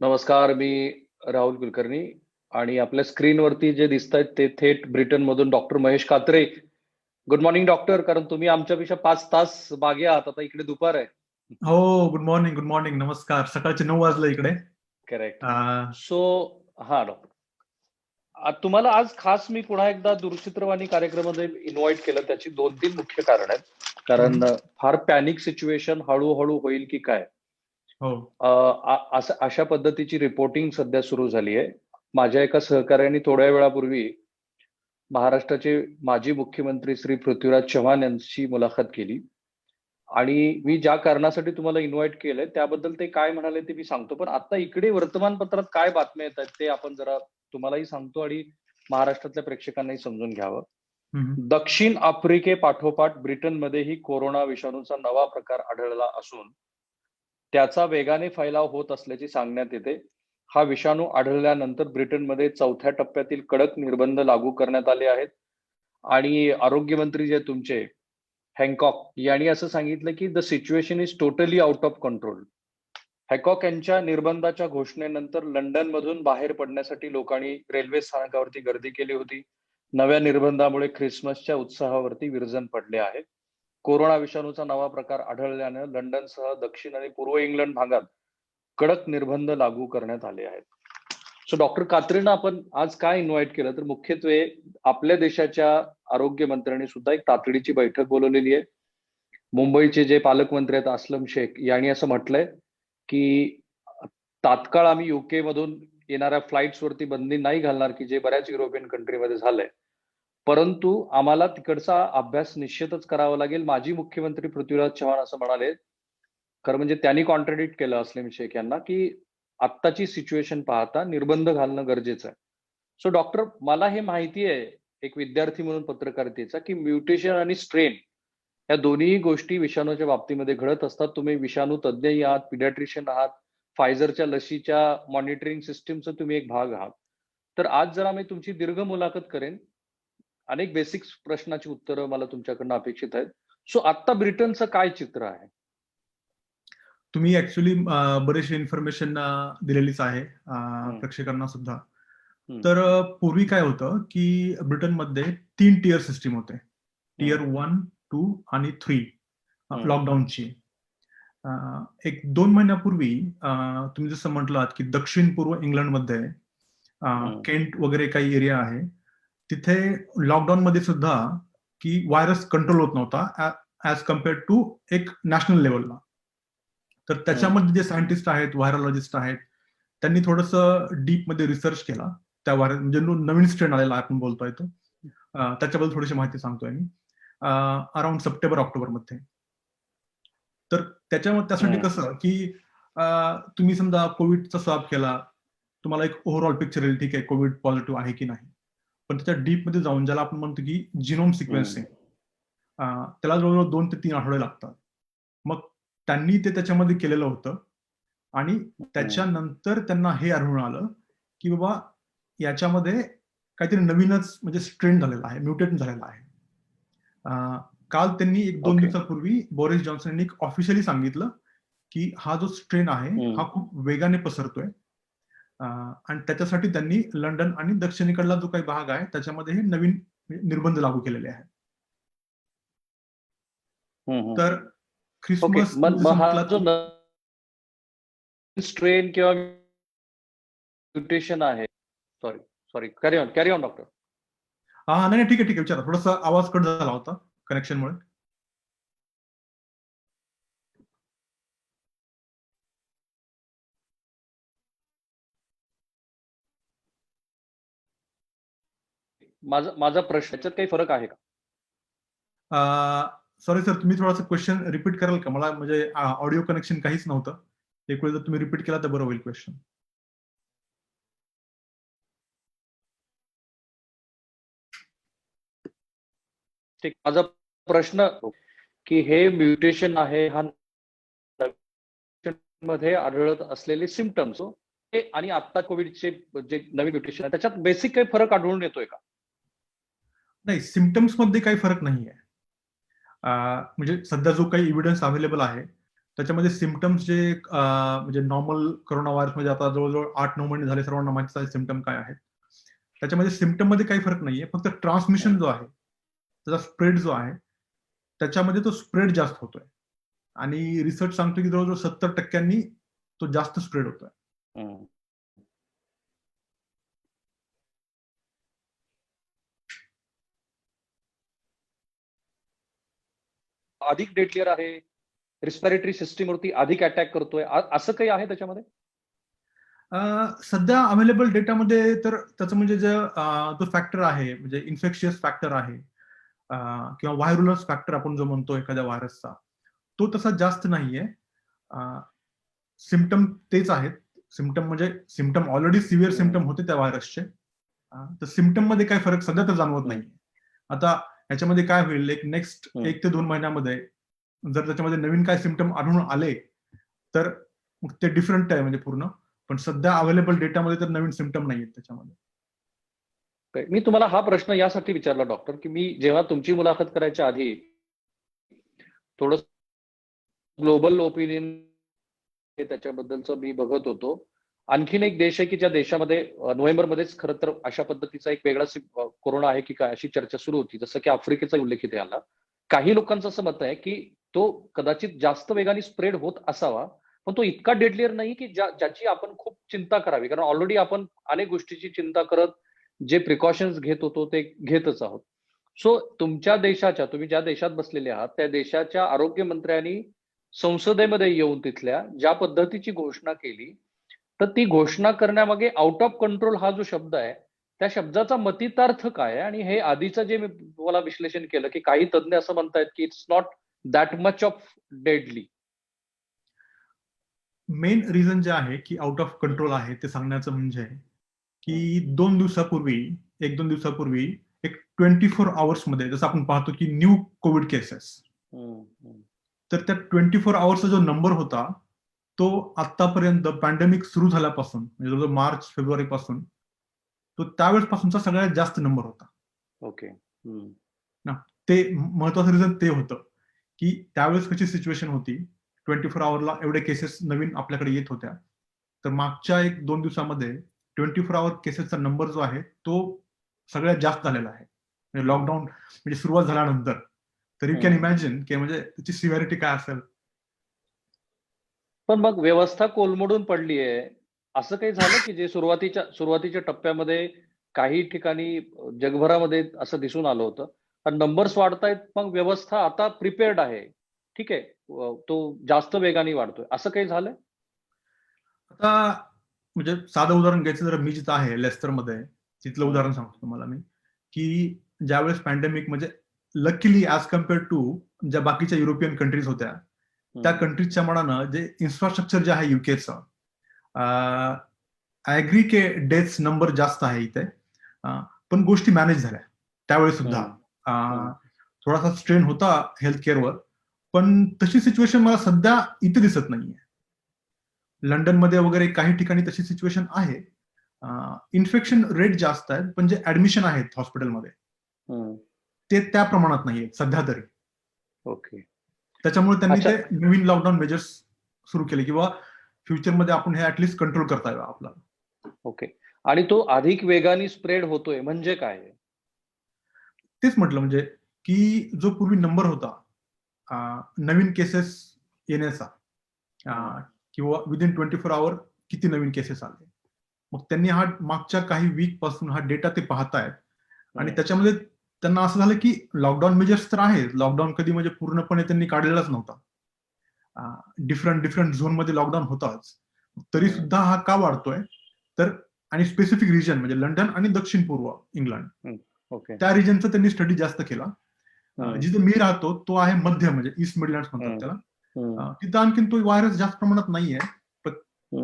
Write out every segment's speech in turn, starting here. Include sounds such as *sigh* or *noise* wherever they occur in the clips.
नमस्कार मी राहुल कुलकर्णी आणि आपल्या स्क्रीनवरती जे दिसत आहेत ते थेट ब्रिटन मधून doctor Mahesh Katre. Good morning doctor कारण तुम्ही आमच्यापेक्षा पाच तास मागे आहात. आता इकडे दुपार आहे. हो गुड मॉर्निंग गुड मॉर्निंग नमस्कार. सकाळचे नऊ वाजले इकडे. करेक्ट सो हा डॉक्टर तुम्हाला आज खास मी पुन्हा एकदा दूरचित्रवाणी कार्यक्रमामध्ये इन्व्हाइट केलं. त्याची दोन तीन मुख्य कारण आहेत. कारण फार पॅनिक सिच्युएशन हळूहळू होईल की काय? हो. अशा पद्धतीची रिपोर्टिंग सध्या सुरू झाली आहे माझ्या एका सहकार्याने थोड्या वेळापूर्वी महाराष्ट्राचे माजी मुख्यमंत्री श्री पृथ्वीराज चव्हाण यांची मुलाखत केली. आणि मी ज्या कारणासाठी तुम्हाला इन्व्हाइट केलंय त्याबद्दल ते काय म्हणाले ते मी सांगतो. पण आता इकडे वर्तमानपत्रात काय बातम्या येत आहेत ते आपण जरा तुम्हालाही सांगतो आणि महाराष्ट्रातल्या प्रेक्षकांनाही समजून घ्यावं. दक्षिण आफ्रिकेपाठोपाठ ब्रिटनमध्येही कोरोना विषाणूचा नवा प्रकार आढळला असून त्याचा वेगाने फैलाव होत असल्याचे सांगण्यात येते. हा विषाणू आढळल्यानंतर ब्रिटनमध्ये चौथ्या टप्प्यातील कडक निर्बंध लागू करण्यात आले आहेत. आणि आरोग्यमंत्री जे तुमचे हँकॉक यांनी असं सांगितलं की the situation is totally out of control Hancock यांच्या निर्बंधाच्या घोषणेनंतर लंडन मधून बाहेर पडण्यासाठी लोकांनी रेल्वे स्थानकावरती गर्दी केली होती. नव्या निर्बंधामुळे ख्रिसमसच्या उत्साहावरती विरजन पडले आहे. कोरोना विषाणूचा नवा प्रकार आढळल्यानं लंडनसह दक्षिण आणि पूर्व इंग्लंड भागात कडक निर्बंध लागू करण्यात आले आहेत. सो डॉक्टर कात्रीनं आपण आज काय इन्व्हाइट केलं? तर मुख्यत्वे आपल्या देशाच्या आरोग्य मंत्र्यांनी सुद्धा एक तातडीची बैठक बोलवलेली आहे. मुंबईचे जे पालकमंत्री आहेत असलम शेख यांनी असं म्हटलंय की तात्काळ आम्ही युके मधून येणाऱ्या फ्लाईट्सवरती बंदी नाही घालणार की जे बऱ्याच युरोपियन कंट्रीमध्ये झालंय. परंतु आम्हाला तिकडचा अभ्यास निश्चितच करावा लागेल. माजी मुख्यमंत्री पृथ्वीराज चव्हाण असं म्हणाले. खरं म्हणजे त्यांनी कॉन्ट्रडिक्ट केलं असले शेख यांना की आत्ताची सिच्युएशन पाहता निर्बंध घालणं गरजेचं आहे. सो डॉक्टर मला हे माहिती आहे एक विद्यार्थी म्हणून पत्रकारितेचा की म्युटेशन आणि स्ट्रेन या दोन्ही गोष्टी विषाणूच्या बाबतीमध्ये घडत असतात. तुम्ही विषाणू तज्ज्ञही आहात पिडॅट्रिशियन आहात फायझरच्या लसीच्या मॉनिटरिंग सिस्टीमचा तुम्ही एक भाग आहात. तर आज जरा मी तुमची दीर्घ मुलाखत करेन अनेक बेसिक प्रश्नाची उत्तरं मला तुमच्याकडनं अपेक्षित आहेत. सो आता ब्रिटनचं काय चित्र आहे? तुम्ही ऍक्च्युली बरेचशी इन्फॉर्मेशन दिलेलीच आहे प्रेक्षकांना सुद्धा. तर पूर्वी काय होतं की ब्रिटनमध्ये तीन टियर सिस्टीम होते. टियर वन टू आणि थ्री. लॉकडाऊनची एक दोन महिन्यापूर्वी तुम्ही जसं म्हटलात की दक्षिण पूर्व इंग्लंडमध्ये. केंट वगैरे काही एरिया आहे. तिथे लॉकडाऊन मध्ये सुद्धा की व्हायरस कंट्रोल होत नव्हता ऍज कम्पेअर्ड टू एक नॅशनल लेवलला तर त्याच्यामध्ये जे सायंटिस्ट आहेत व्हायरोलॉजिस्ट आहेत त्यांनी थोडस डीपमध्ये रिसर्च केला. त्या व्हायरस म्हणजे नवीन स्ट्रेन आलेला आपण बोलतोय तो. त्याच्याबद्दल थोडीशी माहिती सांगतोय मी. अराउंड सप्टेंबर ऑक्टोबरमध्ये. तर त्याच्यामध्ये त्यासाठी. कसं की तुम्ही समजा कोविडचा स्वाब केला तुम्हाला एक ओव्हरऑल पिक्चर येईल ठीक आहे कोविड पॉझिटिव्ह आहे की नाही. पण त्याच्या डीपमध्ये जाऊन ज्याला आपण म्हणतो की जिनोम सिक्वेन्सिंग त्याला जवळजवळ दोन ते तीन आठवडे लागतात मग त्यांनी ते त्याच्यामध्ये केलेलं होतं आणि त्याच्यानंतर त्यांना हे आढळून आलं की बाबा याच्यामध्ये काहीतरी नवीनच म्हणजे स्ट्रेन झालेला आहे म्युटेट झालेला आहे काल त्यांनी एक दोन Okay. दिवसापूर्वी बोरिस जॉन्सन यांनी ऑफिशियली सांगितलं की हा जो स्ट्रेन आहे. हा खूप वेगाने पसरतोय आणि त्याच्यासाठी त्यांनी लंडन आणि दक्षिणेकडला जो काही भाग आहे त्याच्यामध्ये हे नवीन निर्बंध लागू केलेले आहेत. तर ख्रिसमस मग जसं मग म्हटलात जो की- स्ट्रेन किंवा म्युटेशन आहे sorry sorry carry on carry on doctor हा नाही नाही, ठीक आहे ठीक आहे विचारा. थोडासा आवाज कट झाला होता कनेक्शनमुळे माझा माझा प्रश्न याच्यात काही फरक आहे का? सॉरी सर तुम्ही थोडासा क्वेश्चन रिपीट कराल का? मला म्हणजे ऑडिओ कनेक्शन काहीच नव्हतं. एक वेळ जर तुम्ही रिपीट केला तर बरं होईल क्वेश्चन ठीक माझा प्रश्न की हे म्युटेशन आहे हा मध्ये आढळत असलेले सिमटम्स आणि आता कोविडचे जे नवीन म्युटेशन आहे त्याच्यात बेसिक काही फरक आढळून येतोय का? नाही सिमटम्समध्ये काही फरक नाही आहे म्हणजे सध्या जो काही इव्हिडन्स अवेलेबल आहे त्याच्यामध्ये सिमटम्स जे म्हणजे नॉर्मल कोरोना व्हायरसमध्ये आता जवळजवळ आठ नऊ महिने झाले सर्वांना माहिती आहे सिमटम काय आहेत. त्याच्यामध्ये सिमटममध्ये काही फरक नाहीये फक्त ट्रान्समिशन जो आहे त्याचा स्प्रेड जो आहे त्याच्यामध्ये तो स्प्रेड जास्त होतोय. आणि रिसर्च सांगतो की जवळजवळ सत्तर टक्क्यांनी तो जास्त स्प्रेड होतोय. अधिक डेटलियर आहे. रिस्पिरेटरी सिस्टीमवरती अधिक अटॅक करतोय. असं काही आहे त्याच्यामध्ये? सध्या अवेलेबल डेटामध्ये तर त्याचं म्हणजे जे जो फॅक्टर आहे म्हणजे इन्फेक्शियस फॅक्टर आहे किंवा व्हायरुलस फॅक्टर आपण जो म्हणतो एखाद्या व्हायरसचा तो तसा जास्त नाहीये. सिमटम तेच आहेत. सिमटम म्हणजे सिमटम ऑलरेडी सिव्हिअर सिमटम होते त्या व्हायरसचे तर सिमटममध्ये काही फरक सध्या तर जाणवत नाही आता याच्यामध्ये काय होईल एक नेक्स्ट. एक ते दोन महिन्यामध्ये जर त्याच्यामध्ये नवीन काय सिमटम आढळून आले तर मग ते डिफरंट आहे म्हणजे पूर्ण. पण सध्या अवेलेबल डेटामध्ये तर नवीन सिमटम नाही आहेत त्याच्यामध्ये मी तुम्हाला हा प्रश्न यासाठी विचारला डॉक्टर की मी जेव्हा तुमची मुलाखत करायच्या आधी थोडं ग्लोबल ओपिनियन त्याच्याबद्दलचं मी बघत होतो. आणखीन एक देश आहे की ज्या देशामध्ये नोव्हेंबरमध्येच खरं तर अशा पद्धतीचा एक वेगळा कोरोना आहे की काय अशी चर्चा सुरू होती. जसं की आफ्रिकेचा उल्लेखित आला. काही लोकांचं असं मत आहे की तो कदाचित जास्त वेगाने स्प्रेड होत असावा पण तो इतका डेडलियर नाही की ज्या ज्याची आपण खूप चिंता करावी. कारण ऑलरेडी आपण अनेक गोष्टीची चिंता करत जे प्रिकॉशन्स घेत होतो ते घेतच आहोत. सो तुमच्या देशाच्या तुम्ही ज्या देशात बसलेले आहात त्या देशाच्या आरोग्य मंत्र्यांनी संसदेमध्ये येऊन तिथल्या ज्या पद्धतीची घोषणा केली तर ती घोषणा करण्यामागे आउट ऑफ कंट्रोल हा जो शब्द आहे त्या शब्दाचा मतितार्थ काय आहे? आणि हे आधीचं जे मी तुम्हाला विश्लेषण केलं की काही तज्ज्ञ असं म्हणतायत की it's not that much of deadly main reason जे आहे की आउट ऑफ कंट्रोल आहे ते सांगण्याचं म्हणजे की दोन दिवसापूर्वी एक दोन दिवसापूर्वी एक ट्वेंटी फोर आवर्समध्ये जसं आपण पाहतो की न्यू कोविड केसेस तर त्या ट्वेंटी फोर आवर्सचा जो नंबर होता तो आतापर्यंत पॅन्डेमिक सुरू झाल्यापासून म्हणजे जवळजवळ मार्च फेब्रुवारी पासून तो त्यावेळेस पासूनचा सगळ्यात जास्त नंबर होता. ओके ते महत्वाचं रिझन ते होतं की त्यावेळेस कशी सिच्युएशन होती ट्वेंटी फोर आवरला एवढे केसेस नवीन आपल्याकडे येत होत्या. तर मागच्या एक दोन दिवसामध्ये ट्वेंटी फोर आवर केसेसचा नंबर जो आहे तो सगळ्यात जास्त झालेला आहे. म्हणजे लॉकडाऊन म्हणजे सुरुवात झाल्यानंतर. तर यू कॅन. इमॅजिन की म्हणजे त्याची सिव्हिरिटी काय असेल पण मग व्यवस्था कोलमडून पडली आहे. असं काही झालं की जे सुरुवातीच्या सुरुवातीच्या टप्प्यामध्ये काही ठिकाणी जगभरामध्ये असं दिसून आलं होतं. नंबर्स वाढतायत मग व्यवस्था आता प्रिपेअर्ड आहे. ठीक आहे. तो जास्त वेगाने वाढतोय. असं काही झालंय? आता म्हणजे साधं उदाहरण घ्यायचं जर मी जिथं आहे लेस्टरमध्ये तिथलं. उदाहरण सांगतो तुम्हाला मी की ज्यावेळेस पॅन्डेमिक म्हणजे लकीली ॲज कम्पेअर्ड टू ज्या बाकीच्या युरोपियन कंट्रीज होत्या त्या कंट्रीजच्या मनानं जे इन्फ्रास्ट्रक्चर जे आहे युकेचं ऍग्री के डेथ्स नंबर जास्त आहे इथे पण गोष्टी मॅनेज झाल्या. त्यावेळी सुद्धा. थोडासा स्ट्रेन होता हेल्थ केअरवर पण तशी सिच्युएशन मला सध्या इथे दिसत नाहीये. लंडनमध्ये वगैरे काही ठिकाणी तशी सिच्युएशन आहे. इन्फेक्शन रेट जास्त आहे पण जे ऍडमिशन आहेत हॉस्पिटलमध्ये. ते त्या प्रमाणात नाहीये सध्या तरी. ओके. त्याच्यामुळे त्यांनी. ते नवीन लॉकडाऊन मेजर्स सुरू केले किंवा फ्युचरमध्ये आपण हे ऍटलिस्ट कंट्रोल करता यावं आपल्याला ओके आणि तो अधिक वेगाने स्प्रेड होतोय म्हणजे काय तेच म्हटलं म्हणजे की जो पूर्वी नंबर होता नवीन केसेस येण्याचा किंवा विदिन ट्वेंटी फोर आवर किती नवीन केसेस आले. मग त्यांनी हा मागच्या काही वीकपासून हा डेटा ते पाहतायत. आणि हम्म. त्याच्यामध्ये त्यांना असं झालं की लॉकडाऊन मेजर्स तर आहे लॉकडाऊन कधी म्हणजे पूर्णपणे त्यांनी काढलेलाच नव्हता. डिफरंट डिफरंट झोनमध्ये लॉकडाऊन होताच. तरी. सुद्धा हा का वाढतोय? तर आणि स्पेसिफिक रिजन म्हणजे लंडन आणि दक्षिण पूर्व इंग्लंड. त्या रिजनचा त्यांनी स्टडी जास्त केला. जिथे मी राहतो तो आहे मध्य म्हणजे ईस्ट मिडलँड. म्हणतात त्याला. तिथं आणखीन तो व्हायरस जास्त प्रमाणात नाहीये.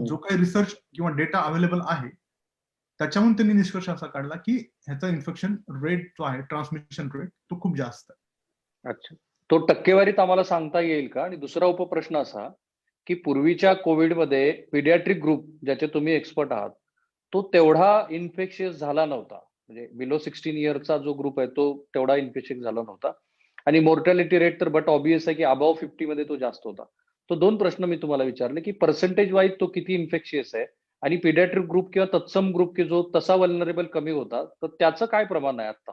जो काही रिसर्च किंवा डेटा अवेलेबल आहे त्याच्याहून त्यांनी निष्कर्ष असा काढला की ह्याचा इन्फेक्शन रेट जो आहे ट्रान्समिशन रेट तो खूप जास्त आहे. अच्छा. तो टक्केवारीत आम्हाला सांगता येईल का? आणि दुसरा उपप्रश्न असा की पूर्वीच्या कोविडमध्ये पिडियाट्रिक ग्रुप ज्याचे तुम्ही एक्सपर्ट आहात तो तेवढा इन्फेक्शियस झाला नव्हता. म्हणजे बिलो सिक्स्टीन इयरचा जो ग्रुप आहे तो तेवढा इन्फेक्शियस झाला नव्हता. आणि मोर्टॅलिटी रेट तर बट ऑबियस आहे की अबाव फिफ्टी मध्ये तो जास्त होता. तो दोन प्रश्न मी तुम्हाला विचारले की पर्सेंटेज वाईज तो किती इन्फेक्शियस आहे? आणि पिडियाट्रिक ग्रुप किंवा तत्सम ग्रुप की जो तसा वल्नरेबल कमी होता तर त्याचं काय प्रमाण आहे आता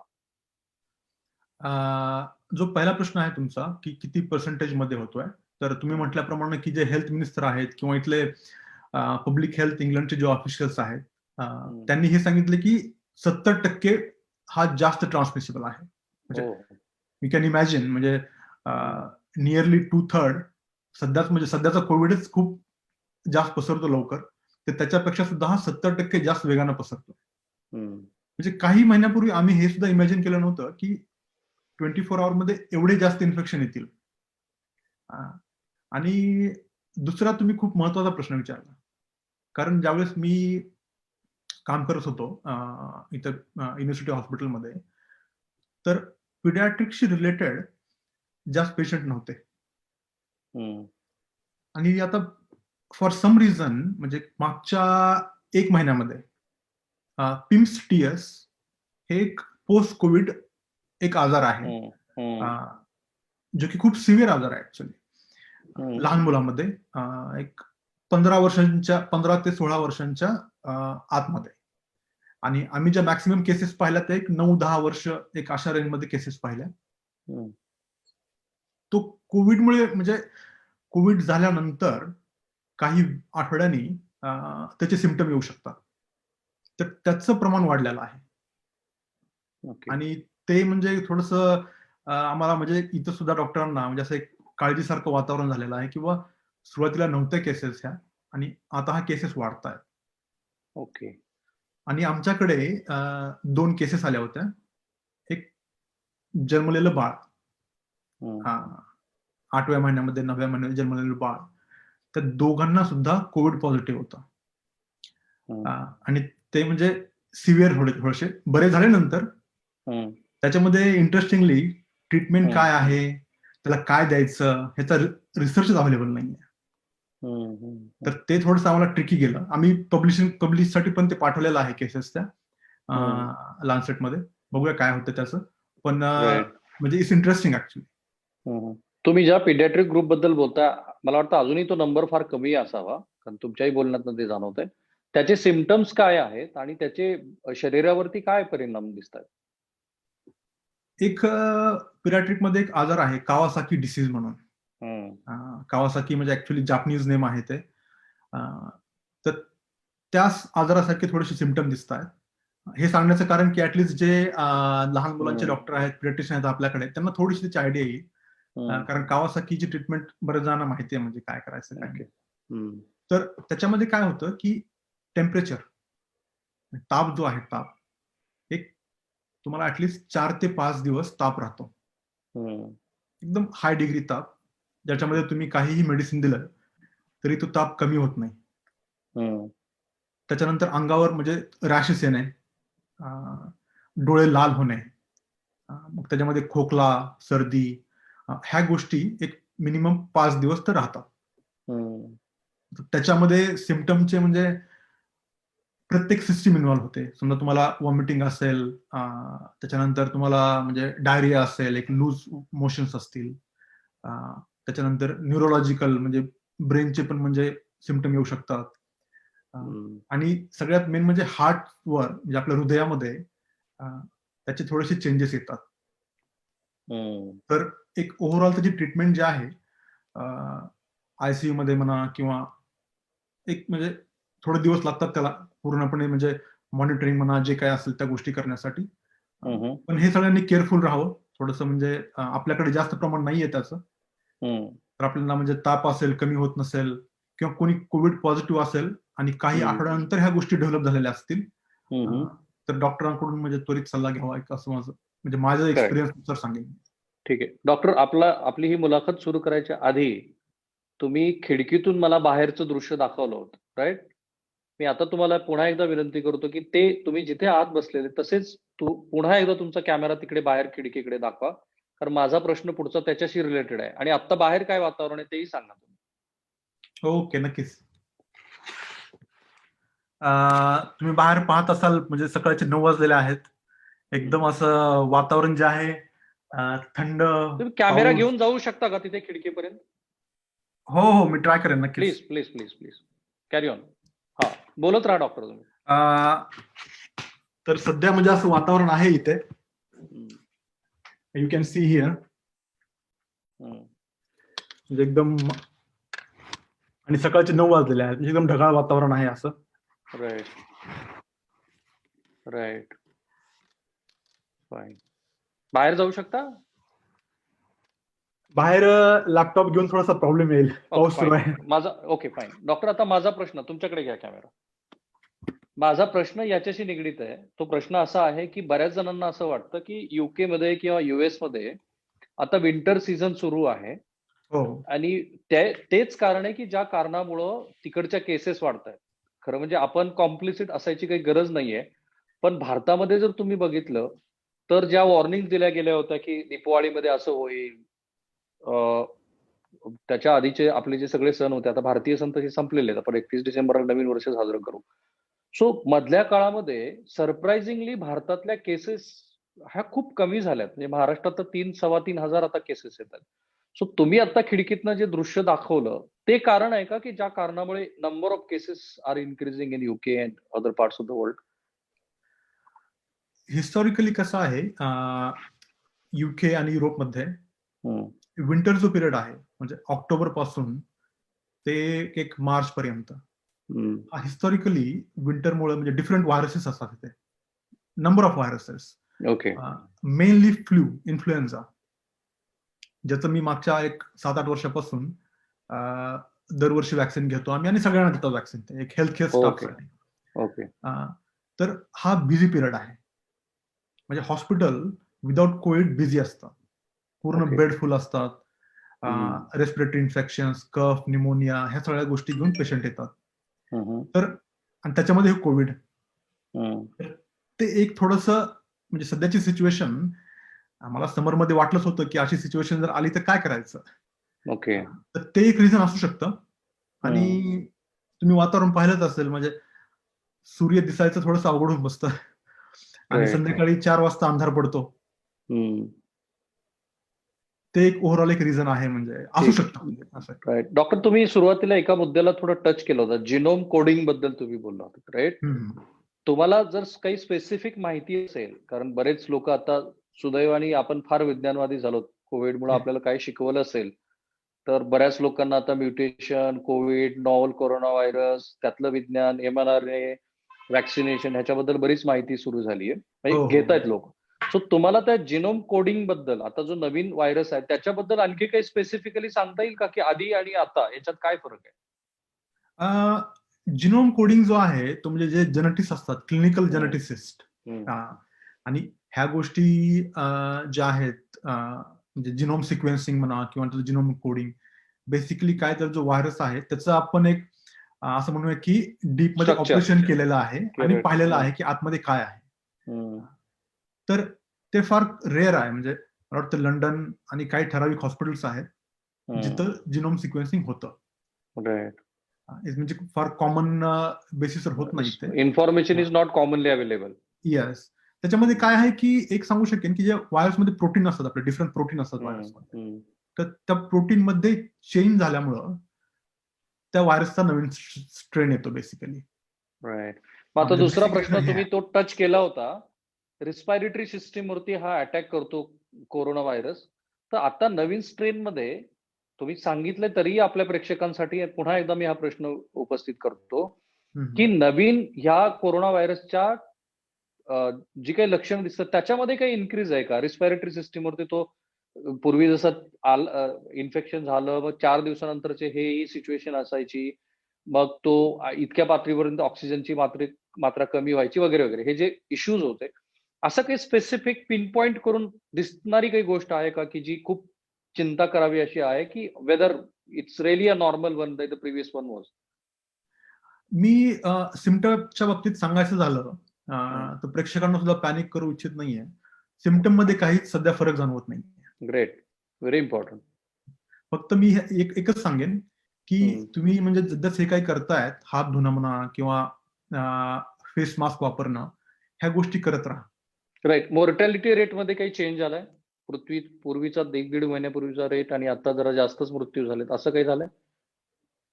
जो पहिला प्रश्न आहे तुमचा की किती पर्सेंटेजमध्ये होतोय? तर तुम्ही म्हटल्याप्रमाणे की जे हेल्थ मिनिस्टर आहेत किंवा इथले पब्लिक हेल्थ इंग्लंडचे जे ऑफिशियल्स आहेत. त्यांनी हे सांगितले की सत्तर टक्के हा जास्त ट्रान्समिसिबल आहे. म्हणजे यू कॅन इमॅजिन म्हणजे नियरली टू थर्ड सध्याच म्हणजे सध्याचा कोविडच खूप जास्त पसरतो लवकर. तर त्याच्यापेक्षा सुद्धा हा सत्तर टक्के जास्त वेगानं पसरतो. म्हणजे काही महिन्यापूर्वी आम्ही हे सुद्धा इमॅजिन केलं नव्हतं की ट्वेंटी फोर आवर मध्ये एवढे जास्त इन्फेक्शन येतील आणि दुसरा तुम्ही खूप महत्त्वाचा प्रश्न विचारला कारण ज्यावेळेस मी काम करत होतो इथं युनिव्हर्सिटी हॉस्पिटलमध्ये तर पिडियाट्रिक्सशी रिलेटेड जास्त पेशंट नव्हते. आणि आता फॉर सम रिझन म्हणजे मागच्या एक महिन्यामध्ये पिम्स टीएस हे एक पोस्ट कोविड एक आजार आहे. जो की खूप सिव्हिअर आजार आहे ऍक्च्युली. लहान मुलांमध्ये एक पंधरा वर्षांच्या पंधरा ते सोळा वर्षांच्या आतमध्ये. आणि आम्ही ज्या मॅक्सिमम केसेस पाहिल्या त्या एक नऊ दहा वर्ष एक अशा रेंजमध्ये केसेस पाहिल्या. तो कोविडमुळे म्हणजे कोविड झाल्यानंतर काही आठवड्यांनी त्याचे सिमटम येऊ शकतात. तर त्याचं प्रमाण वाढलेलं आहे. ओके. आणि ते म्हणजे थोडस आम्हाला म्हणजे इथं सुद्धा डॉक्टरांना म्हणजे असं एक काळजीसारखं वातावरण झालेलं आहे किंवा सुरुवातीला नव्हत्या केसेस ह्या आणि आता हा केसेस वाढत आहेत ओके. आणि आमच्याकडे दोन केसेस आल्या होत्या. एक जन्मलेलं बाळ. अं, आठव्या महिन्यामध्ये नवव्या महिन्यामध्ये जन्मलेलं बाळ. त्या दोघांना सुद्धा कोविड पॉझिटिव्ह होतं. आणि ते म्हणजे सिव्हिअर थोडे थोडेसे. बरे झाले नंतर. त्याच्यामध्ये इंटरेस्टिंगली ट्रीटमेंट. काय आहे? त्याला काय द्यायचं? ह्याचा रिसर्च अवेलेबल नाहीये. तर ते थोडंसं आम्हाला ट्रिकी गेलं. आम्ही पब्लिशिंग पब्लिशसाठी पण ते पाठवलेलं आहे केसेस त्या लान्सेटमध्ये बघूया काय होतं त्याचं. पण. म्हणजे इट्स इंटरेस्टिंग ऍक्च्युली. तुम्ही ज्या पिडियाट्रिक ग्रुपबद्दल बोलता मला वाटतं अजूनही तो नंबर फार कमी असावा कारण तुमच्याही बोलण्यातून ते जाणवत आहे त्याचे सिमटम्स काय आहेत आणि त्याचे शरीरावरती काय परिणाम दिसत आहेत एक पिराट्रिकमध्ये एक आजार आहे कावासाकी डिसीज म्हणून. कावासाकी म्हणजे ऍक्च्युली जापनीज नेम आहे ते. तर त्याच आजारासारखे थोडेसे सिमटम दिसत आहेत हे सांगण्याचं कारण की ऍटलिस्ट जे लहान मुलांचे. डॉक्टर आहेत पिरेटिशियन आहेत आपल्याकडे त्यांना थोडीशी त्याची आयडिया येईल. कारण कावासाकीची ट्रीटमेंट बरेच जणांना माहिती आहे म्हणजे काय करायचं काय. तर त्याच्यामध्ये काय होतं की टेम्परेचर ताप जो आहे ताप एक तुम्हाला ऍटलिस्ट चार ते पाच दिवस ताप राहतो. एकदम हाय डिग्री ताप ज्याच्यामध्ये तुम्ही काहीही मेडिसिन दिलं तरी तो ताप कमी होत नाही. त्याच्यानंतर अंगावर म्हणजे रॅशेस येणे डोळे लाल होणे मग त्याच्यामध्ये खोकला सर्दी ह्या गोष्टी एक मिनिमम पाच दिवस तर राहतात. त्याच्यामध्ये सिमटमचे म्हणजे प्रत्येक सिस्टीम इन्व्हॉल्व्ह होते. समजा तुम्हाला वॉमिटिंग असेल त्याच्यानंतर तुम्हाला म्हणजे डायरिया असेल एक लूज मोशन्स असतील त्याच्यानंतर न्यूरोलॉजिकल म्हणजे ब्रेनचे पण म्हणजे सिमटम येऊ शकतात. आणि सगळ्यात मेन म्हणजे हार्टवर म्हणजे आपल्या हृदयामध्ये त्याचे थोडेसे चेंजेस येतात. तर एक ओव्हरऑल त्याची ट्रीटमेंट जी आहे आयसीयू मध्ये म्हणा किंवा एक म्हणजे थोडे दिवस लागतात त्याला पूर्णपणे म्हणजे मॉनिटरिंग म्हणा जे काय असेल त्या गोष्टी करण्यासाठी. पण हे सगळ्यांनी केअरफुल राहावं थोडस म्हणजे आपल्याकडे जास्त प्रमाण नाहीये त्याचं. तर आपल्याला म्हणजे ताप असेल कमी होत नसेल किंवा कोणी कोविड पॉझिटिव्ह असेल आणि काही. आठवड्यानंतर ह्या गोष्टी डेव्हलप झालेल्या असतील तर डॉक्टरांकडून म्हणजे त्वरित सल्ला घ्यावा एक असं माझं म्हणजे माझं एक्सपिरियन्सनुसार सांगेन ठीक आहे. डॉक्टर आपला आपली ही मुलाखत सुरू करायच्या आधी तुम्ही खिडकीतून मला बाहेरचं दृश्य दाखवलं होतं राईट मी आता तुम्हाला पुन्हा एकदा विनंती करतो की ते तुम्ही जिथे आत बसलेले तसेच तू पुन्हा एकदा तुमचा कॅमेरा तिकडे बाहेर खिडकीकडे दाखवा. कारण माझा प्रश्न पुढचा त्याच्याशी रिलेटेड आहे. आणि आता बाहेर काय वातावरण आहे तेही सांगा तुम्ही. ओके नक्कीच. तुम्ही बाहेर पाहत असाल म्हणजे सकाळचे नऊ वाजलेले आहेत. एकदम असं वातावरण जे आहे अं, थंड तुम्ही कॅमेरा पाऊस. घेऊन जाऊ शकता का तिथे खिडकीपर्यंत? हो हो मी ट्राय करेन नक्कीच. Please please please please. Carry on हा बोलत राहा डॉक्टर तुम्ही. अं, तर सध्या म्हणजे असं वातावरण आहे इथे. हम्म, यू कॅन सी हिअर हम्म. म्हणजे एकदम आणि सकाळचे नऊ वाजलेले आहेत. म्हणजे एकदम ढगाळ वातावरण आहे असं. राईट राईट फाईन बाहेर जाऊ शकता? बाहेर लॅपटॉप घेऊन थोडासा प्रॉब्लेम येईल. पाऊस सुरू आहे. माझा ओके फाईन डॉक्टर आता माझा प्रश्न तुमच्याकडे घ्या कॅमेरा माझा प्रश्न याच्याशी निगडीत आहे. तो प्रश्न असा आहे की बऱ्याच जणांना असं वाटतं की युके मध्ये किंवा युएसमध्ये आता विंटर सीझन सुरू आहे. हो. आणि तेच कारण आहे की ज्या कारणामुळं तिकडच्या केसेस वाढत आहेत खरं म्हणजे आपण कॉम्प्लिसिट असायची काही गरज नाहीये. पण भारतामध्ये जर तुम्ही बघितलं तर ज्या वॉर्निंग दिल्या गेल्या होत्या की दीपवाळीमध्ये असं होईल त्याच्या आधीचे आपले जे सगळे सण होते आता भारतीय सण तसे संपलेले आहेत. आपण एकतीस डिसेंबरला नवीन वर्ष साजरं करू. सो मधल्या काळामध्ये सरप्राइझिंगली भारतातल्या केसेस ह्या खूप कमी झाल्यात. म्हणजे महाराष्ट्रात तर तीन सव्वा तीन हजार आता केसेस येतात सो तुम्ही आता खिडकीतनं जे दृश्य दाखवलं ते कारण आहे का की ज्या कारणामुळे number of cases are increasing in UK and other parts of the world historically कसं आहे युके आणि युरोपमध्ये विंटर जो पिरियड आहे म्हणजे ऑक्टोबरपासून ते एक मार्च पर्यंत हिस्टॉरिकली विंटरमुळे म्हणजे डिफरंट व्हायरसेस असतात तिथे. Number of viruses okay mainly flu influenza ज्याचं मी मागच्या एक सात आठ वर्षापासून दरवर्षी वॅक्सिन घेतो आम्ही आणि सगळ्यांना देतो वॅक्सिन एक हेल्थ केअर. स्टाफसाठी ओके तर हा बिझी पिरियड आहे. म्हणजे हॉस्पिटल विदाउट कोविड बिझी असतं. पूर्ण Okay. बेड फुल असतात. हम्म. रेस्पिरेटरी इन्फेक्शन कफ निमोनिया ह्या सगळ्या गोष्टी घेऊन पेशंट येतात. तर आणि त्याच्यामध्ये कोविड. ते एक थोडस म्हणजे सध्याची सिच्युएशन आम्हाला समरमध्ये वाटलंच होतं की अशी सिच्युएशन जर आली तर काय करायचं? ओके. तर ते एक रिझन असू शकतं. आणि तुम्ही वातावरण पाहिलंच असेल म्हणजे सूर्य दिसायचं थोडंसं अवघड होऊन बसतं. आणि. संध्याकाळी चार वाजता अंधार पडतो ते एक ओव्हरऑल एक रिझन आहे म्हणजे असू. शकतं म्हणजे डॉक्टर तुम्ही सुरुवातीला एका मुद्द्याला थोडं टच केलं होतं जिनोम कोडिंगबद्दल तुम्ही बोलला होता राईट. तुम्हाला जर काही स्पेसिफिक माहिती असेल कारण बरेच लोक आता सुदैवाने आपण फार विज्ञानवादी झालो कोविडमुळे. आपल्याला काय शिकवलं असेल तर बऱ्याच लोकांना आता mutation COVID novel corona virus त्यातलं विज्ञान M R R A vaccination ह्याच्याबद्दल बरीच माहिती सुरू झाली आहे. हो, हो. म्हणजे घेत आहेत लोक. सो तुम्हाला त्या जिनोम कोडिंगबद्दल आता जो नवीन व्हायरस आहे त्याच्याबद्दल आणखी काही स्पेसिफिकली सांगता येईल का? की आधी आणि आता याच्यात काय फरक आहे? जिनोम कोडिंग जो आहे तो म्हणजे जे जेनेटिक्स असतात क्लिनिकल जेनेटिसिस्ट. आणि ह्या गोष्टी ज्या आहेत म्हणजे जिनोम सिक्वेन्सिंग म्हणा किंवा जिनोम कोडिंग बेसिकली काय तर जो व्हायरस आहे त्याचं आपण एक असं म्हणूया की डीपमध्ये. ऑपरेशन केलेलं आहे आणि. पाहिलेलं आहे की आतमध्ये काय आहे. तर ते फार रेअर आहे. म्हणजे मला वाटतं लंडन आणि काही ठराविक हॉस्पिटल्स आहेत. जिथं जिनोम सिक्वेन्सिंग होतं. म्हणजे फार कॉमन बेसिसवर होत नाही information is not commonly available yes त्याच्यामध्ये काय आहे की एक सांगू शकेन की जे मध्ये प्रोटीन असतात आपले डिफरंट प्रोटीन असतात व्हायरस तर त्या प्रोटीन मध्ये चेंज झाल्यामुळं त्या व्हायरसचा नवीन स्ट्रेन येतो बेसिकली राईट मग आता म्हणजे दुसरा प्रश्न हे तुम्ही तो टच केला होता. रिस्पायरेटरी सिस्टीम वरती हा अटॅक करतो कोरोना व्हायरस तर आता नवीन स्ट्रेन मध्ये तुम्ही सांगितलं तरी आपल्या प्रेक्षकांसाठी पुन्हा एकदा मी हा प्रश्न उपस्थित करतो. की नवीन ह्या कोरोना व्हायरसच्या जी काही लक्षणं दिसतात त्याच्यामध्ये काही इन्क्रीज आहे का? रिस्पायरेटरी सिस्टीम वरती तो पूर्वी जसं आल इन्फेक्शन झालं मग चार दिवसानंतरचे हे ही सिच्युएशन असायची. मग तो इतक्या पातळीपर्यंत ऑक्सिजनची मात्रे मात्रा कमी व्हायची वगैरे वगैरे. हे जे इश्यूज होते असं काही स्पेसिफिक पिन पॉइंट करून दिसणारी काही गोष्ट आहे का? की जी खूप चिंता करावी अशी आहे की whether it's really a normal one the previous one was मी सिमटमच्या बाबतीत सांगायचं झालं तर प्रेक्षकांना सुद्धा पॅनिक करू इच्छित नाहीये. सिमटममध्ये काहीच सध्या फरक जाणवत नाही ग्रेट व्हेरी इम्पॉर्टंट फक्त मी एक एकच सांगेन की. तुम्ही म्हणजे जसं हे काही करतायत हात धुणं म्हणा किंवा फेस मास्क वापरणं ह्या गोष्टी करत राहा. राईट मोर्टॅलिटी रेटमध्ये काही चेंज झालाय? पृथ्वी पूर्वीचा एक दीड महिन्यापूर्वीचा रेट आणि आता जरा जास्तच मृत्यू झालेत. असं काही झालंय?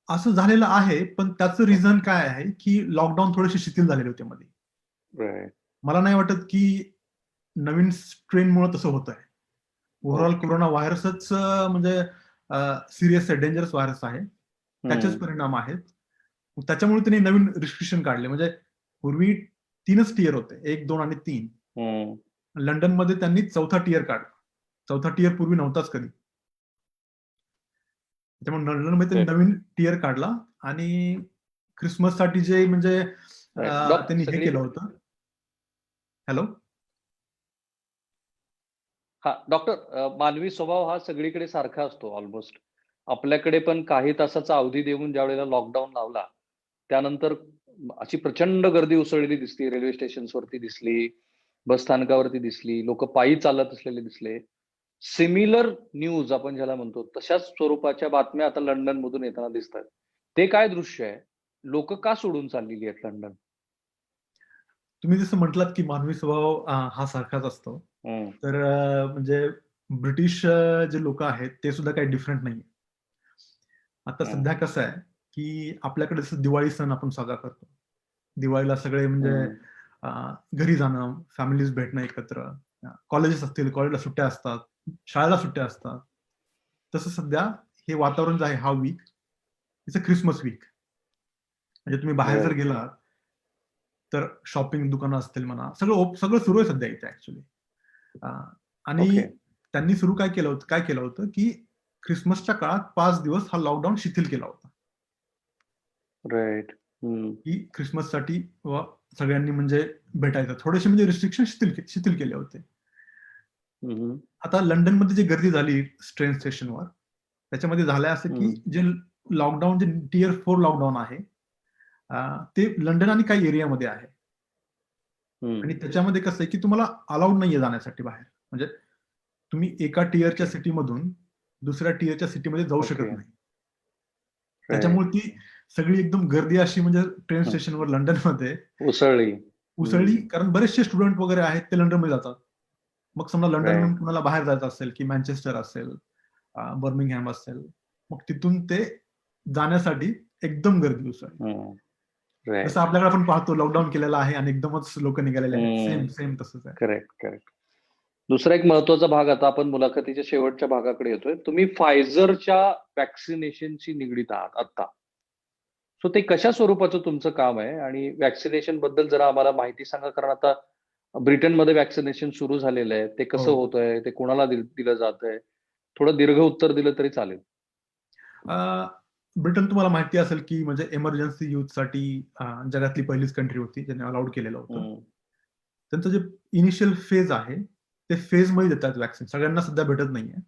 असं झालेलं आहे पण त्याचं रिझन काय आहे की लॉकडाऊन थोडेसे शिथिल झालेले होते मध्ये. मला नाही वाटत की नवीन स्ट्रेनमुळे तसं होत आहे ओव्हरऑल. कोरोना व्हायरसच म्हणजे सिरियस आहे डेंजरस व्हायरस आहे. त्याचेच. परिणाम आहेत. त्याच्यामुळे त्यांनी नवीन रिस्ट्रिक्शन काढले. म्हणजे पूर्वी तीनच टियर होते. एक दोन आणि तीन. लंडनमध्ये त्यांनी चौथा टियर काढला. चौथा टियर पूर्वी नव्हताच कधी. त्यामुळे लंडनमध्ये. नवीन टियर काढला आणि क्रिसमससाठी जे म्हणजे त्यांनी हे केलं होतं. हॅलो हा डॉक्टर मानवी स्वभाव हा सगळीकडे सारखा असतो ऑलमोस्ट आपल्याकडे पण काही तासाचा अवधी देऊन ज्या वेळेला लॉकडाऊन लावला त्यानंतर अशी प्रचंड गर्दी उसळलेली दिसली रेल्वे स्टेशन्सवरती दिसली बस स्थानकावरती दिसली लोक पायी चालत असलेले दिसले. सिमिलर न्यूज आपण ज्याला म्हणतो तशाच स्वरूपाच्या बातम्या आता लंडन मधून येताना दिसतात. ते काय दृश्य आहे? लोक का सोडून चाललेली आहेत लंडन? तुम्ही जसं म्हटलात की मानवी स्वभाव हा सारखाच असतो. हम्म. तर अं, म्हणजे ब्रिटिश अं, जे लोक आहेत ते सुद्धा काही डिफरंट नाही आता हम्म. सध्या कसं आहे की आपल्याकडे जसं दिवाळी सण आपण साजरा करतो दिवाळीला सगळे म्हणजे हम्म. अं, घरी जाणं फॅमिलीज भेटणं एकत्र कॉलेजेस असतील कॉलेजला सुट्ट्या असतात शाळेला सुट्ट्या असतात तसं सध्या हे वातावरण जे आहे हा week it's a Christmas week म्हणजे तुम्ही बाहेर जर Right. गेलात तर शॉपिंग दुकानं असतील म्हणा सगळं सगळं सुरू आहे सध्या इथे ऍक्च्युली आणि. त्यांनी सुरू काय केलं होतं काय केलं होतं की क्रिसमसच्या काळात पाच दिवस हा लॉकडाऊन शिथिल केला होता राईट. की क्रिसमससाठी व सगळ्यांनी म्हणजे भेटायचं थोडेसे म्हणजे रिस्ट्रिक्शन शिथिल शिथिल केले होते. आता लंडनमध्ये जी गर्दी झाली ट्रेन स्टेशनवर त्याच्यामध्ये झालंय असं की. जे लॉकडाऊन जे टियर फोर लॉकडाऊन आहे ते लंडन आणि काही एरियामध्ये आहे. आणि त्याच्यामध्ये कसं आहे की तुम्हाला अलाउड नाहीये जाण्यासाठी बाहेर. म्हणजे तुम्ही एका टियरच्या सिटीमधून दुसऱ्या टियरच्या सिटीमध्ये जाऊ शकत. नाही. त्याच्यामुळे ती सगळी एकदम गर्दी अशी म्हणजे ट्रेन. स्टेशनवर लंडनमध्ये उसळली. उसळली. कारण बरेचसे स्टुडंट वगैरे आहेत ते लंडनमध्ये जातात. मग समजा लंडन Right. कुणाला बाहेर जायचं असेल की मँचेस्टर असेल बर्मिंगहॅम असेल मग तिथून ते जाण्यासाठी एकदम गर्दी उसळली. जसं आपल्याकडे आपण पाहतो लॉकडाऊन केलेलं आहे आणि एकदमच लोक निघालेले आहेत. सेम सेम तसंच आहे. करेक्ट करेक्ट दुसरा एक महत्त्वाचा भाग आता आपण मुलाखतीच्या शेवटच्या भागाकडे येतोय. तुम्ही फायझरच्या वॅक्सिनेशनशी निगडीत आहात आता सो ते कशा स्वरूपाचं तुमचं काम आहे? आणि वॅक्सिनेशनबद्दल जरा आम्हाला माहिती सांगा कारण आता ब्रिटनमध्ये वॅक्सिनेशन सुरू झालेलं आहे. ते कसं हो. होत आहे ते कोणाला दिल- जात आहे थोडं दीर्घ उत्तर दिलं तरी चालेल. ब्रिटन तुम्हाला माहिती असेल की म्हणजे एमर्जन्सी युथसाठी जगातली पहिलीच कंट्री होती ज्याने अलाउड केलेलं होतं हम्म. त्यांचं जे इनिशियल फेज आहे ते फेजमध्ये देतात वॅक्सिन सगळ्यांना सध्या भेटत नाहीये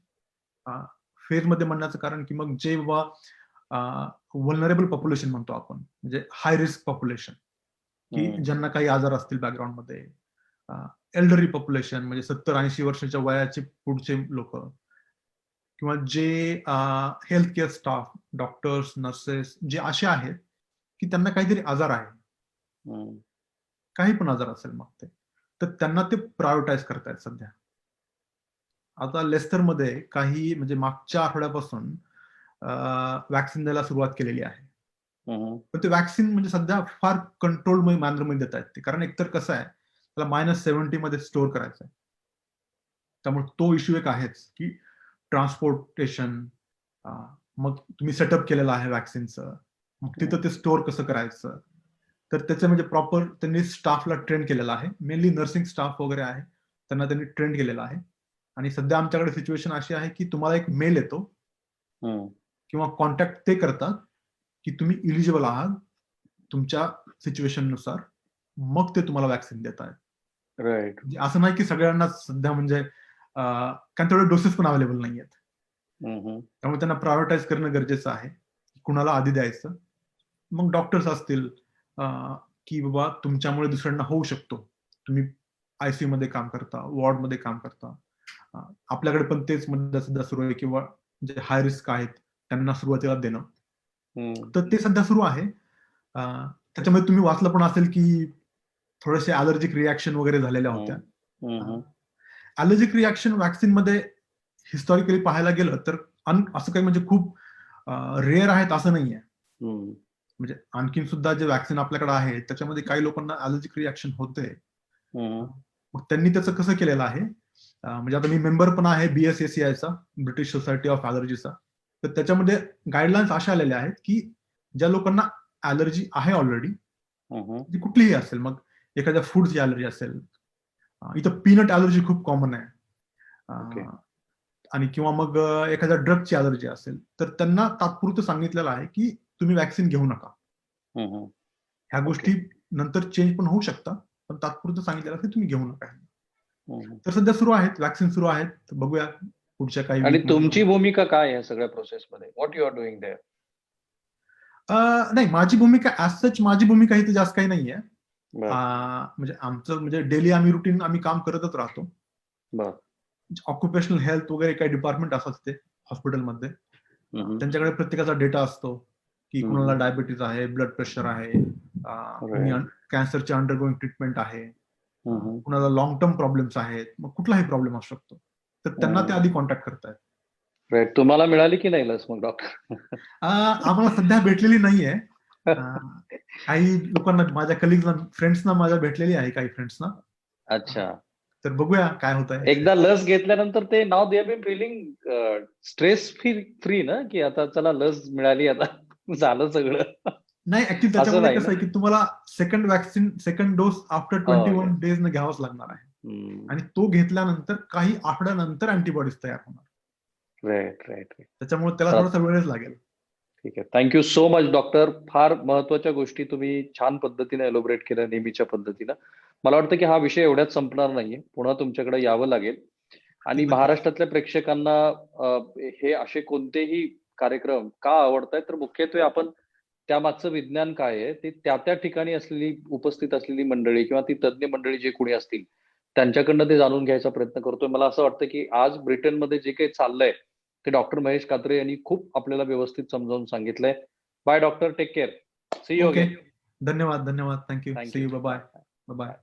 फेजमध्ये म्हणण्याचं कारण की मग जे बाबा वल्नरेबल पॉप्युलेशन म्हणतो आपण म्हणजे हाय रिस्क पॉप्युलेशन की. ज्यांना काही आजार असतील बॅकग्राऊंडमध्ये एल्डरी पॉप्युलेशन म्हणजे सत्तर ऐंशी वर्षाच्या वयाचे पुढचे लोक किंवा जे health care staff doctors nurses जे असे आहेत की त्यांना काहीतरी आजार आहे. काही पण आजार असेल मग ते तर त्यांना ते प्रायोरिटाईज करतायत सध्या. आता लेस्टरमध्ये काही म्हणजे मागच्या आठवड्यापासून वॅक्सिन द्यायला सुरुवात केलेली आहे. पण ते वॅक्सिन म्हणजे सध्या फार कंट्रोल मॅनरमध्ये देत आहेत ते. कारण एकतर कसं आहे त्याला मायनस सेव्हन्टी मध्ये स्टोअर करायचं आहे त्यामुळे तो इश्यू एक आहेच की ट्रान्सपोर्टेशन मग तुम्ही सेटअप केलेलं आहे वॅक्सिनचं मग तिथं ते स्टोअर कसं करायचं? तर त्याचं म्हणजे प्रॉपर त्यांनी स्टाफला ट्रेन केलेलं आहे. मेनली नर्सिंग स्टाफ वगैरे आहे त्यांना त्यांनी ट्रेन केलेलं आहे. आणि सध्या आमच्याकडे सिच्युएशन अशी आहे की तुम्हाला एक मेल येतो. किंवा कॉन्टॅक्ट ते करतात की तुम्ही इलिजिबल आहात तुमच्या सिच्युएशननुसार मग ते तुम्हाला वॅक्सिन देत आहेत म्हणजे असं नाही की सगळ्यांना सध्या म्हणजे कारण तेवढे डोसेस पण अवेलेबल नाही आहेत त्यामुळे त्यांना प्रायोरिटाईज करणं गरजेचं आहे. कुणाला आधी द्यायचं मग डॉक्टर्स असतील की बाबा तुमच्यामुळे दुसऱ्यांना होऊ शकतो. तुम्ही आयसीयू मध्ये काम करता वॉर्डमध्ये काम करता. आपल्याकडे पण तेच मध्ये सध्या सुरू आहे किंवा जे हाय रिस्क आहेत त्यांना सुरुवातीला देणं. तर ते सध्या सुरू आहे. त्याच्यामध्ये तुम्ही वाचलं पण असेल की थोडेसे अलर्जिक रिॲक्शन वगैरे झालेल्या होत्या. हम्म. अलर्जिक रिॲक्शन वॅक्सिनमध्ये हिस्टॉरिकली पाहायला गेलं तर असं काही म्हणजे खूप रेअर आहेत असं नाहीये. म्हणजे आणखीन सुद्धा जे वॅक्सिन आपल्याकडे आहे त्याच्यामध्ये काही लोकांना अलर्जिक रिॲक्शन होते. मग त्यांनी त्याचं कसं केलेलं आहे म्हणजे आता मी मेंबर पण आहे बीएसएसीआयचा ब्रिटिश सोसायटी ऑफ अलर्जीचा तर त्याच्यामध्ये गाईडलाईन्स अशा आलेल्या आहेत की ज्या लोकांना अलर्जी आहे ऑलरेडी कुठलीही असेल मग एखाद्या फूडची अलर्जी असेल इथं पीनट अलर्जी खूप कॉमन आहे. आणि किंवा मग एखाद्या ड्रगची अलर्जी असेल तर त्यांना तात्पुरतं सांगितलेलं आहे की तुम्ही वॅक्सिन घेऊ नका. ह्या गोष्टी नंतर चेंज पण होऊ शकतात पण तात्पुरतं सांगितलेलं आहे की तुम्ही घेऊ नका. तर सध्या सुरू आहेत वॅक्सिन सुरू आहेत बघूया पुढच्या काही आणि. तुमची भूमिका काय आहे या सगळ्या प्रोसेस मध्ये? What you are doing there नाही माझी भूमिका ऍज सच माझी भूमिका इथे जास्त काही नाहीये. म्हणजे आमचं म्हणजे डेली आम्ही रुटीन आम्ही काम करतच राहतो ऑक्युपेशनल हेल्थ वगैरे काही डिपार्टमेंट असतात ते हॉस्पिटलमध्ये. त्यांच्याकडे प्रत्येकाचा डेटा असतो की. कुणाला डायबिटीज आहे ब्लड प्रेशर आहे. कॅन्सरचे अंडरगोईंग ट्रीटमेंट आहे. कुणाला लॉंग टर्म प्रॉब्लेम्स आहेत मग कुठलाही प्रॉब्लेम असू शकतो तर त्यांना ते. आधी कॉन्टॅक्ट करतायत तुम्हाला मिळाली की नाही लस मग डॉक्टर आम्हाला सध्या भेटलेली नाहीये *laughs* काही लोकांना माझ्या कलिग्सना फ्रेंड्सना माझ्या भेटलेली आहे काही फ्रेंड्सना अच्छा. तर बघूया काय होत आहे एकदा लस घेतल्यानंतर ते नाव they been feeling stress free free ना? की आता चला लस मिळाली आता झालं सगळं. नाही ऍक्च्युली असं त्याच्यामध्ये नाही कसं आहे की तुम्हाला second vaccine second dose after twenty. One days न घ्यावाच लागणार आहे. आणि तो घेतल्यानंतर काही आठवड्यानंतर अँटीबॉडीज तयार होणार. राईट राईट त्याच्यामुळे त्याला तर- थोडासा वेळच लागेल. ठीक आहे. थँक्यू सो मच डॉक्टर फार महत्त्वाच्या गोष्टी तुम्ही छान पद्धतीने एलोबरेट केल्या नेहमीच्या पद्धतीनं. मला वाटतं की हा विषय एवढ्यात संपणार नाहीये. पुन्हा तुमच्याकडे यावं लागेल. आणि. महाराष्ट्रातल्या प्रेक्षकांना हे असे कोणतेही कार्यक्रम का आवडतायत तर मुख्यत्वे आपण त्यामागचं विज्ञान काय आहे ते त्या त्या ठिकाणी असलेली उपस्थित असलेली मंडळी किंवा ती तज्ज्ञ मंडळी जे कोणी असतील त्यांच्याकडनं ते जाणून घ्यायचा प्रयत्न करतोय. मला असं वाटतं की आज ब्रिटनमध्ये जे काही चाललंय ते डॉक्टर महेश कात्रे यांनी खूप आपल्याला व्यवस्थित समजावून सांगितलंय. Bye doctor take care see you okay धन्यवाद धन्यवाद. Thank you Thank C you. You bye bye bye